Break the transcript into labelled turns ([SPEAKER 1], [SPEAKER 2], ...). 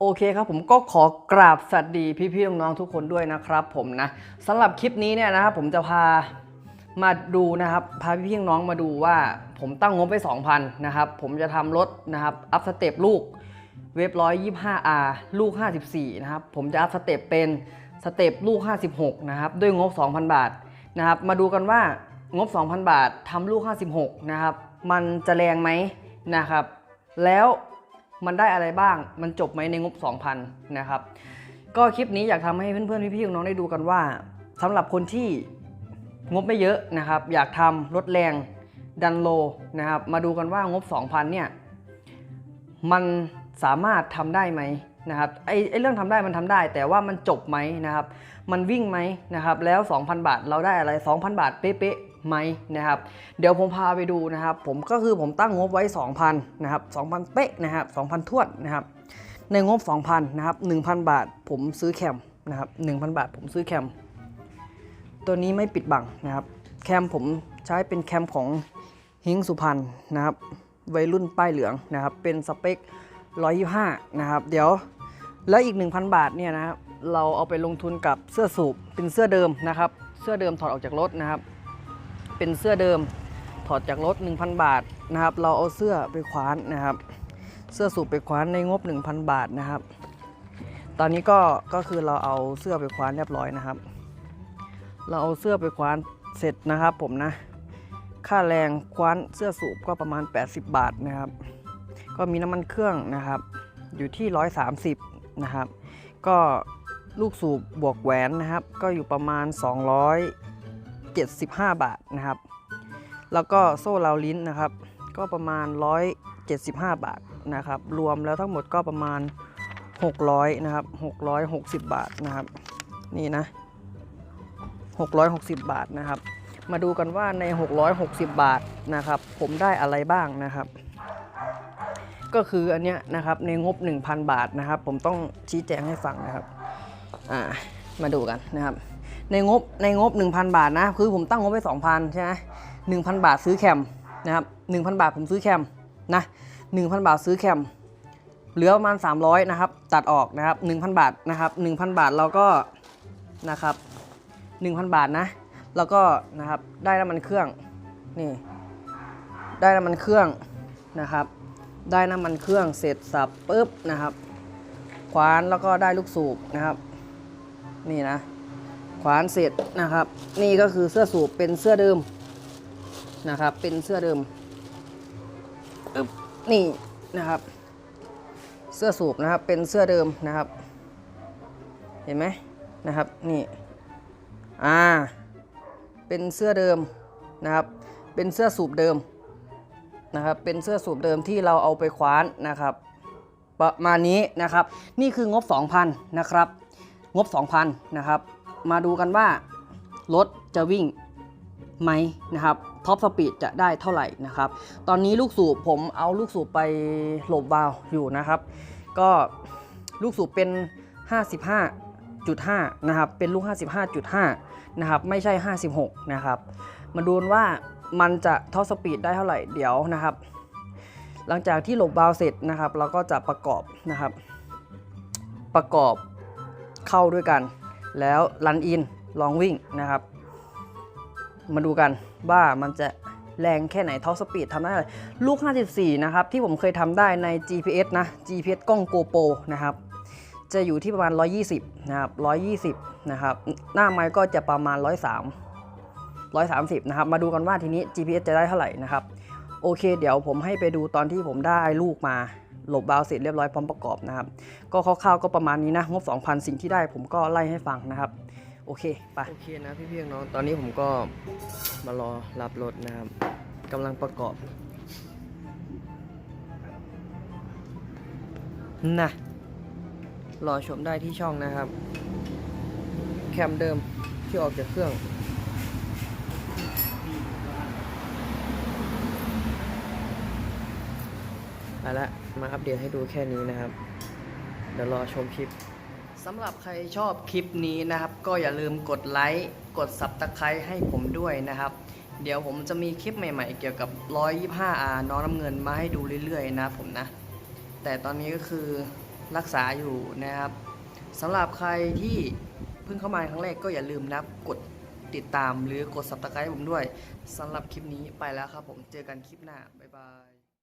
[SPEAKER 1] โอเคครับผมก็ขอกราบสวัสดีพี่ๆน้องๆทุกคนด้วยนะครับ ผมนะสำหรับคลิปนี้เนี่ยนะครับผมจะพามาดูนะครับพาพี่ๆน้องมาดูว่า ผมตั้งงบไว้2,000นะครับผมจะทำรถนะครับอัพสเต็ปลูกเว็บ 125R ลูก 54นะครับผมจะอัพสเต็ปเป็นสเต็ปลูก 56นะครับด้วยงบ 2,000 บาทนะครับมาดูกันว่างบ 2,000 บาททำลูก 56นะครับมันจะแรงไหมนะครับแล้ว มันได้อะไรบ้าง มันจบไหมในงบ 2,000 นะครับ ก็คลิปนี้อยากทำให้เพื่อนๆพี่ๆน้องได้ดูกันว่าสำหรับคนที่งบไม่เยอะนะครับ อยากทำรถแรงดันโลนะครับ มาดูกันว่างบ 2,000 เนี่ย มันสามารถทำได้ไหมนะครับไอ้ไอเรื่องทำได้มันทำได้ แต่ว่ามันจบไหมนะครับ มันวิ่งไหมนะครับ แล้ว 2,000 บาทเราได้อะไร 2,000 บาทเป๊ะ ไหมนะครับ เดี๋ยวผมพาไปดูนะครับ ผมก็คือผมตั้งงบไว้ 2,000นะครับ2,000 เป๊ะนะครับ2,000ท้วนนะครับ ในงบ 2,000นะครับ1,000 บาท ผมซื้อแคมนะครับ1,000 บาท ผมซื้อแคม ตัวนี้ไม่ปิดบังนะครับ แคมผมใช้เป็นแคมของฮิงสุพรรณนะครับวัยรุ่นป้ายเหลืองนะครับ เป็นสเปค 125 นะครับ เดี๋ยวแล้วอีก 1,000 บาทเนี่ยนะครับเราเอาไปลงทุนกับเสื้อสูบเป็นเสื้อเดิมนะครับ เสื้อเดิมถอดออกจากรถนะครับ เป็นเสื้อเดิมถอดจากรถ 1,000 บาทนะครับ เราเอาเสื้อไปคว้านนะครับ เสื้อสูบไปคว้านในงบ 1,000 บาทนะครับ ตอนนี้ก็ก็คือเราเอาเสื้อไปคว้านเรียบร้อยนะครับ เราเอาเสื้อไปคว้านเสร็จนะครับ ผมนะ ค่าแรงคว้านเสื้อสูบก็ประมาณ 80 บาทนะครับ ก็มีน้ำมันเครื่องนะครับ อยู่ที่ 130 นะครับ ก็ลูกสูบบวกแหวนนะครับ ก็อยู่ประมาณ 200 275 บาทนะครับ แล้วก็โซ่ราวลิ้นนะครับ ก็ประมาณ 175 บาทนะครับ รวมแล้วทั้งหมดก็ประมาณ 600นะครับ660 บาทนะครับ นี่นะ 660 บาทนะครับ มาดูกันว่าใน 660 บาทนะครับ ผมได้อะไรบ้างนะครับ ก็คืออันเนี้ยนะครับในงบ 1,000 บาทนะครับ ผมต้องชี้แจงให้ฟังนะครับ อ่า มาดูกันนะครับ ในงบในงบ 1,000 บาทนะ คือผมตั้งงบไว้2,000 ใช่ไหม1,000บาทซื้อแคมนะครับ1,000บาทผมซื้อแคมนะ1,000บาทซื้อแคมเหลือประมาณ 300นะครับตัดออกนะครับ1,000 บาทนะครับ1,000 บาทเราก็นะครับ1,000 บาทนะ แล้วก็นะครับได้น้ำมันเครื่องนี่ได้น้ำมันเครื่องนะครับ ได้น้ำมันเครื่องเสร็จสับปุ๊บนะครับ ขวานแล้วก็ได้ลูกสูบนะครับ นี่นะ ขวานเสร็จนะครับ นี่ก็คือเสื้อสูบเป็นเสื้อเดิมนะครับ เป็นเสื้อเดิมอึ๊บนี่นะครับ เสื้อสูบนะครับเป็นเสื้อเดิมนะครับ เห็นไหมนะครับนี่อ่าเป็นเสื้อเดิมนะครับ เป็นเสื้อสูบเดิมนะครับ เป็นเสื้อสูบเดิมที่เราเอาไปคว้านนะครับ ประมาณนี้นะครับ นี่คืองบ 2,000นะครับ งบ 2,000นะครับ มาดูกันว่า รถจะวิ่งไหมนะครับท็อปสปีดจะได้เท่าไหร่นะครับ ตอนนี้ลูกสูบผมเอาลูกสูบไปหลบวาล์วอยู่นะครับ ก็ลูกสูบเป็น 55.5 นะครับ เป็นลูก 55.5 นะครับ ไม่ใช่ 56 นะครับ มาดูนว่ามันจะท็อปสปีดได้เท่าไหร่เดี๋ยวนะครับ หลังจากที่หลบวาล์วเสร็จนะครับ เราก็จะประกอบนะครับ ประกอบเข้าด้วยกัน แล้วรันอินลองวิ่งนะครับ มาดูกันว่ามันจะแรงแค่ไหนท็อปสปีดทำได้เลยลูก 54 นะครับ ที่ผมเคยทำได้ใน GPS นะ GPS กล้อง GoPro นะครับ จะอยู่ที่ประมาณ 120 นะครับ 120 นะครับ หน้าไม้ก็จะประมาณ 103 130 นะครับ มาดูกันว่าทีนี้ GPS จะได้เท่าไหร่นะครับ โอเค เดี๋ยวผมให้ไปดูตอนที่ผมได้ลูกมา หลบบาวเสร็จเรียบร้อยพร้อมประกอบนะครับ ก็คร่าวๆก็ประมาณนี้นะงบ 2,000 สิ่งที่ได้ผมก็ไล่ให้ฟังนะครับ โอเคไปโอเคนะพี่เพียงน้องตอนนี้ผมก็มารอรับรถนะครับกำลังประกอบนะรอชมได้ที่ช่องนะครับ แคมเดิมที่ออกจากเครื่อง เอาละมาอัปเดตให้ดูแค่นี้นะครับ เดี๋ยวรอชมคลิปสำหรับใครชอบคลิปนี้นะครับ ก็อย่าลืมกดไลค์กด Subscribe ให้ผมด้วยนะครับ เดี๋ยวผมจะมีคลิปใหม่ๆ เกี่ยวกับ 125R น้องน้ำเงินมาให้ดูเรื่อยๆนะผมนะ แต่ตอนนี้ก็คือรักษาอยู่นะครับสำหรับใครที่เพิ่งเข้ามาครั้งแรกก็อย่าลืมนับกดติดตามหรือกด Subscribe ผมด้วยสำหรับคลิปนี้ไปแล้วครับผมเจอกันคลิปหน้า บ๊ายบาย